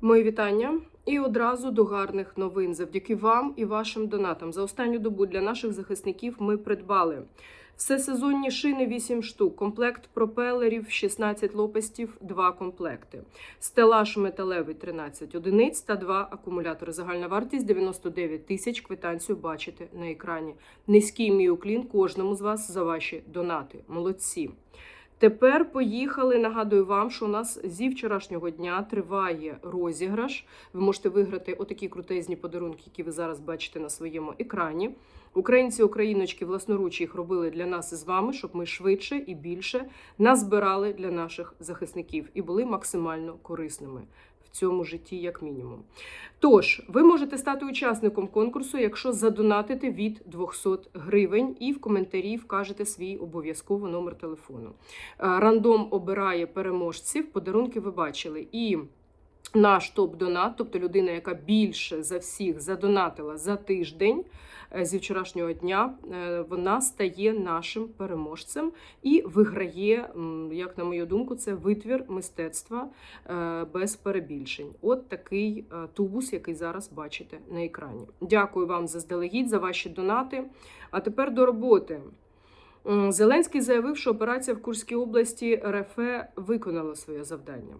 Мої вітання і одразу до гарних новин. Завдяки вам і вашим донатам. За останню добу для наших захисників ми придбали всесезонні шини 8 штук, комплект пропелерів 16 лопастів, 2 комплекти, стелаж металевий 13 одиниць та 2 акумулятори. Загальна вартість 99 тисяч. Квитанцію бачите на екрані. Низький мій уклін кожному з вас за ваші донати. Молодці. Тепер поїхали. Нагадую вам, що у нас зі вчорашнього дня триває розіграш. Ви можете виграти отакі крутезні подарунки, які ви зараз бачите на своєму екрані. Українці, україночки власноруч їх робили для нас із вами, щоб ми швидше і більше назбирали для наших захисників і були максимально корисними в цьому житті, як мінімум. Тож, ви можете стати учасником конкурсу, якщо задонатите від 200 гривень, і в коментарі вкажете свій обов'язково номер телефону. Е, Рандом обирає переможців. Подарунки ви бачили. І наш топ-донат, тобто людина, яка більше за всіх задонатила за тиждень е, зі вчорашнього дня, е, вона стає нашим переможцем і виграє, як на мою думку, це витвір мистецтва е, без перебільшень. От такий тубус, який зараз бачите на екрані. Дякую вам заздалегідь за ваші донати. А тепер до роботи. Зеленський заявив, що операція в Курській області РФ виконала своє завдання.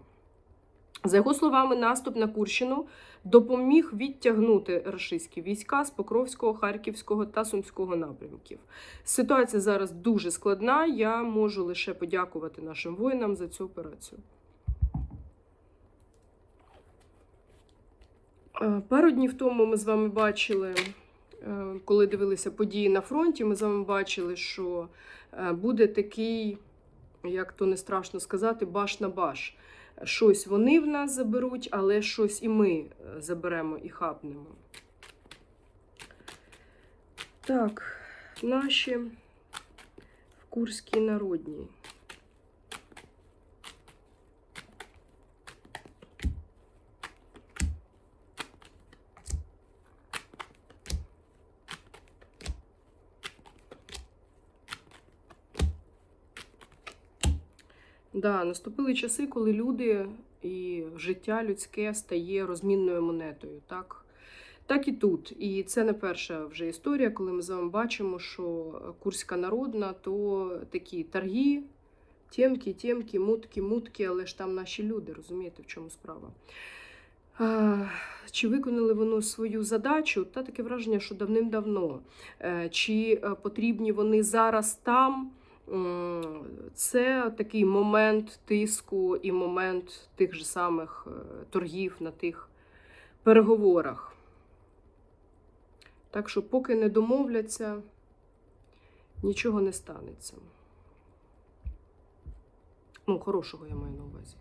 За його словами, наступ на Курщину допоміг відтягнути рашистські війська з Покровського, Харківського та Сумського напрямків. Ситуація зараз дуже складна. Я можу лише подякувати нашим воїнам за цю операцію. Е, Пару днів тому ми з вами бачили, е, коли дивилися події на фронті, ми з вами бачили, що е, буде такий, як то не страшно сказати, баш на баш. Щось вони в нас заберуть, але щось і ми е, заберемо і хапнемо. Так, наші в Курській народній. Да, наступили часи, коли люди і життя людське стає розмінною монетою. Так? так і тут. І це не перша вже історія, коли ми з вами бачимо, що Курська народна то такі торги, тємки, тємки, мутки, мутки, але ж там наші люди, розумієте, в чому справа. Чи виконали вони свою задачу? Та таке враження, що давним-давно. Е, Чи е, потрібні вони зараз там? М, Це такий момент тиску і момент тих же самих е, торгів на тих переговорах. Так що, поки не домовляться, нічого не станеться. Ну, хорошого я маю на увазі.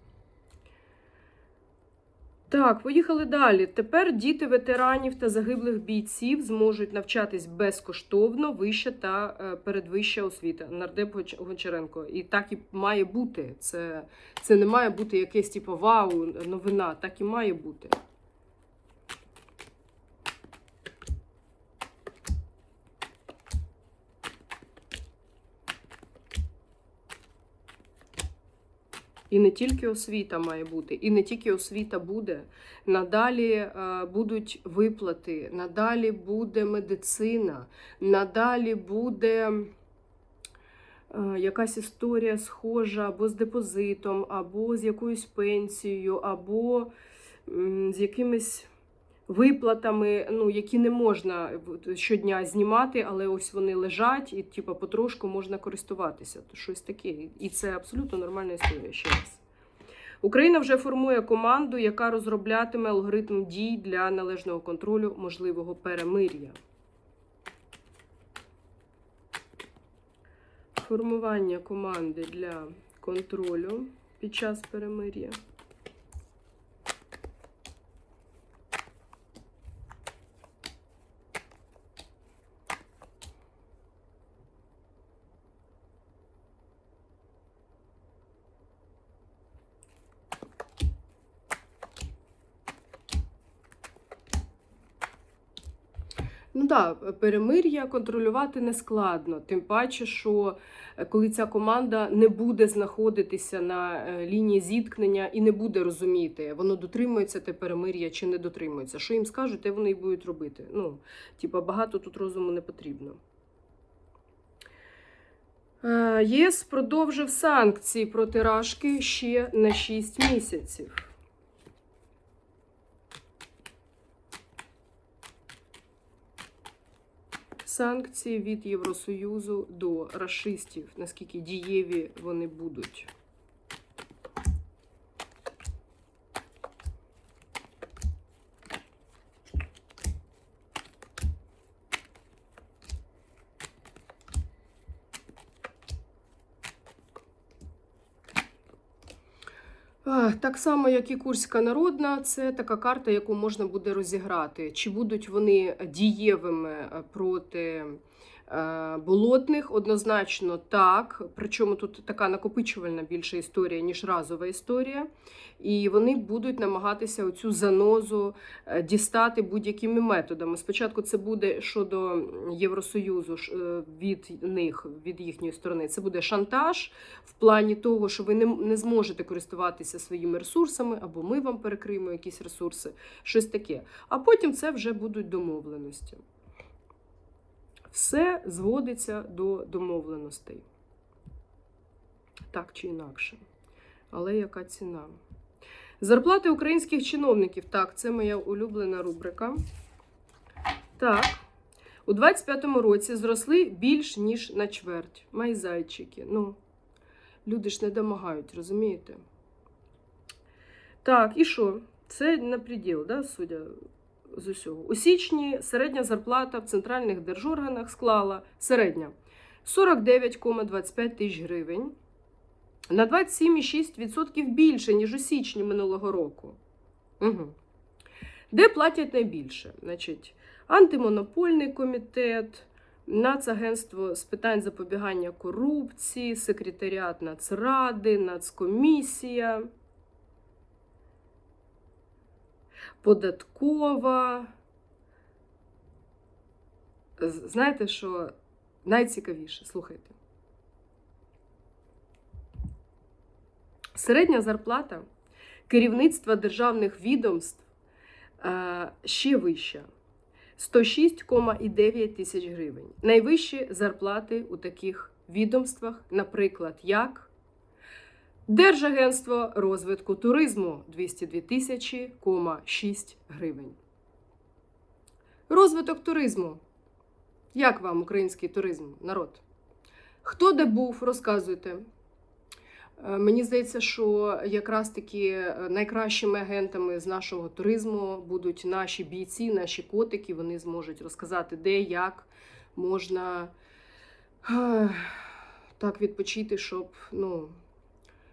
Так, поїхали далі. Тепер діти ветеранів та загиблих бійців зможуть навчатись безкоштовно, вища та е, передвища освіта. Нардеп Гончаренко. І так і має бути. Це, це не має бути якесь типу вау, новина. Так і має бути. І не тільки освіта має бути, і не тільки освіта буде. Надалі е, будуть виплати, надалі буде медицина, надалі буде е, якась історія схожа або з депозитом, або з якоюсь пенсією, або з якимись виплатами, ну, які не можна щодня знімати, але ось вони лежать і типу, потрошку можна користуватися. То щось таке. І це абсолютно нормальна історія ще раз. Україна вже формує команду, яка розроблятиме алгоритм дій для належного контролю можливого перемир'я. Формування команди для контролю під час перемир'я. Ну так, перемир'я контролювати не складно. Тим паче, що е, коли ця команда не буде знаходитися на е, лінії зіткнення і не буде розуміти, воно дотримується те перемир'я чи не дотримується. Що їм скажуть, те вони і будуть робити. Ну, типа, багато тут розуму не потрібно. Е, ЄС продовжив санкції проти Рашки ще на 6 місяців. Санкції від Євросоюзу до расистів, наскільки дієві вони будуть. А, Так само, як і Курська народна, це така карта, яку можна буде розіграти. Чи будуть вони дієвими е, проти болотних? Однозначно так. Причому тут така накопичувальна більша історія, ніж разова історія. І вони будуть намагатися оцю занозу е, дістати будь-якими методами. Спочатку це буде щодо Євросоюзу е, від них, від їхньої сторони. Це буде шантаж в плані того, що ви не, не зможете користуватися своїми ресурсами, або ми вам перекриємо якісь ресурси, щось таке. А потім це вже будуть домовленості. Все зводиться до домовленостей. Так чи інакше. Але яка ціна? Зарплати українських чиновників. Так, це моя улюблена рубрика. Так. У 25-му році зросли більш ніж на чверть. Майзайчики. Ну, люди ж не домагають, розумієте? Так, і що? Це на приділ, да, судя з усього. У січні середня зарплата в центральних держорганах склала середня 49,25 тисяч гривень. На 27,6% більше, ніж у січні минулого року. Угу. Де платять найбільше? Значить, антимонопольний комітет, Нацагентство з питань запобігання корупції, секретаріат Нацради, Нацкомісія, податкова. Знаєте, що найцікавіше? Слухайте. Середня зарплата керівництва державних відомств е, ще вища 106,9 тисяч гривень. Найвищі зарплати у таких відомствах, наприклад, як Держагентство розвитку туризму 202 тисячі 6 гривень. Розвиток туризму. Як вам український туризм, народ? Хто де був, розказуйте. Е, Мені здається, що якраз таки е, найкращими агентами з нашого туризму будуть наші бійці, наші котики. Вони зможуть розказати, де, як можна так відпочити, щоб, ну,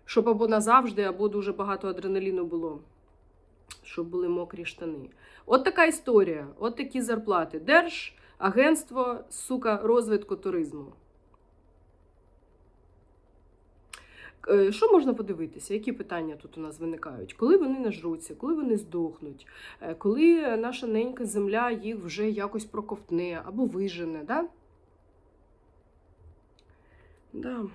щоб або назавжди, або дуже багато адреналіну було, щоб були мокрі штани. От така історія, от такі зарплати. Держагентство, сука, розвитку туризму. Е, Що можна подивитися? Які питання тут у нас виникають? Коли вони нажруться, коли вони здохнуть, Е, коли наша ненька земля їх вже якось проковтне або вижене, да? Да.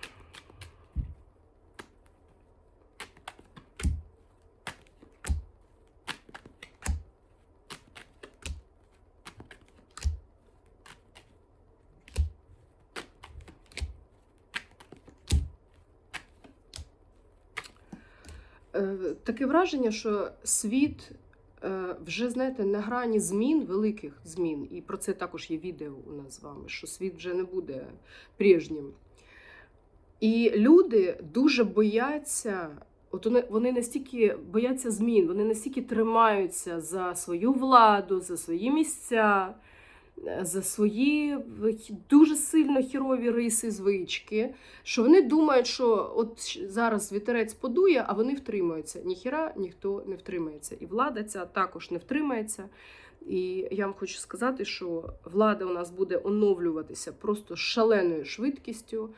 Таке враження, що світ е, вже, знаєте, на грані змін, великих змін, і про це також є відео у нас з вами, що світ вже не буде прежнім. І люди дуже бояться, от вони, вони настільки бояться змін, вони настільки тримаються за свою владу, за свої місця, е, за свої дуже сильно хірові риси, звички, що вони думають, що от зараз вітерець подує, а вони втримуються. Ніхіра ніхто не втримається. І влада ця також не втримається. І я вам хочу сказати, що влада у нас буде оновлюватися просто шаленою швидкістю,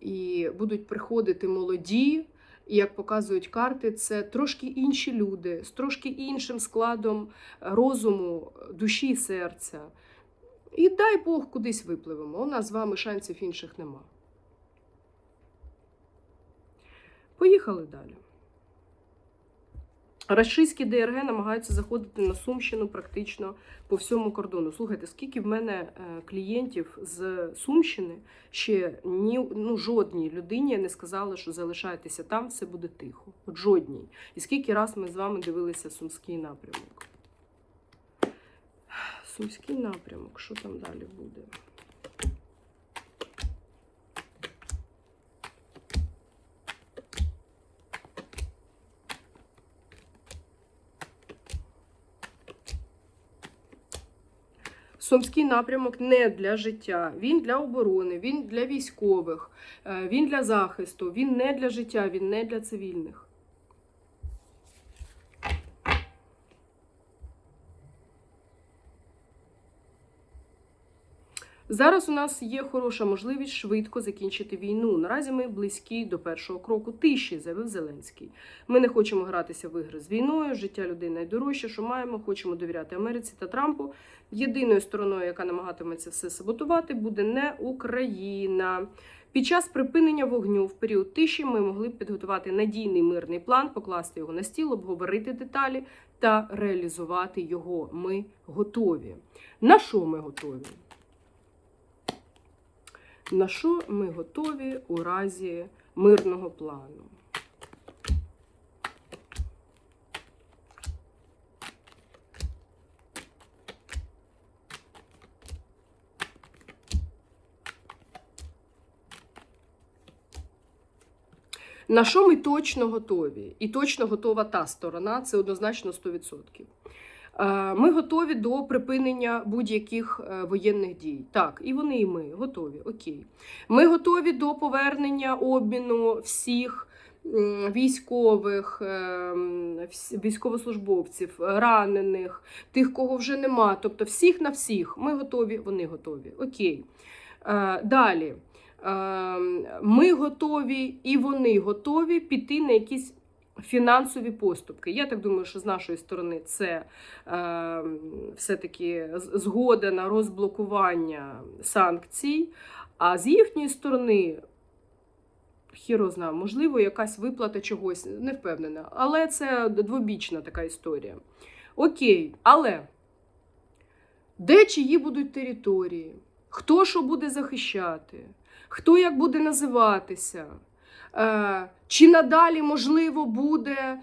і будуть приходити молоді. І як показують карти, це трошки інші люди з трошки іншим складом розуму, душі і серця. І дай Бог кудись випливемо. У нас з вами шансів інших нема. Поїхали далі. Рашистські ДРГ намагаються заходити на Сумщину практично по всьому кордону. Слухайте, скільки в мене е, клієнтів з Сумщини ще ні ну, жодній людині не сказали, що залишайтеся там, все буде тихо. От жодній. І скільки раз ми з вами дивилися Сумський напрямок. Сумський напрямок, що там далі буде? Сумський напрямок не для життя, він для оборони, він для військових, е, він для захисту, він не для життя, він не для цивільних. Зараз у нас є хороша можливість швидко закінчити війну. Наразі ми близькі до першого кроку тиші, заявив Зеленський. Ми не хочемо гратися в ігри з війною. Життя людей найдорожче, що маємо. Хочемо довіряти Америці та Трампу. Єдиною стороною, яка намагатиметься все саботувати, буде не Україна. Під час припинення вогню в період тиші ми могли б підготувати надійний мирний план, покласти його на стіл, обговорити деталі та реалізувати його. Ми готові. На що ми готові? На що ми готові у разі мирного плану? На що ми точно готові? І точно готова та сторона, це однозначно 100%. Е, Ми готові до припинення будь-яких е, воєнних дій. Так, і вони, і ми готові. Окей. Ми готові до повернення обміну всіх військових, е, військовослужбовців, ранених, тих, кого вже нема. Тобто всіх на всіх. Ми готові, вони готові. Окей. Далі. Е, Ми готові і вони готові піти на якісь фінансові поступки. Я так думаю, що з нашої сторони це е, все-таки згода на розблокування санкцій, а з їхньої сторони. Хіро знає, можливо, якась виплата чогось, не впевнена. Але це двобічна така історія. Окей, але де чиї будуть території? Хто що буде захищати? Хто як буде називатися? Е, Чи надалі можливо буде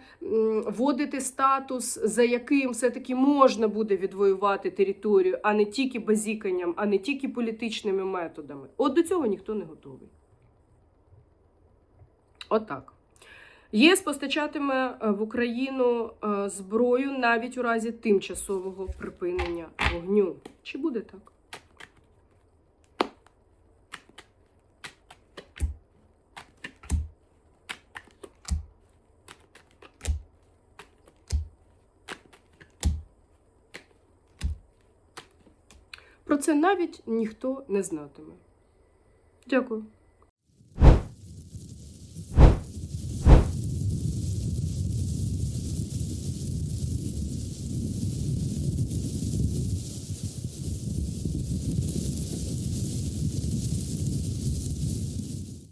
вводити статус, за яким все-таки можна буде відвоювати територію, а не тільки базіканням, а не тільки політичними методами? От до цього ніхто не готовий. Отак. ЄС постачатиме е, в Україну е, зброю навіть у разі тимчасового припинення вогню. Чи буде так? Про це навіть ніхто не знатиме. Дякую.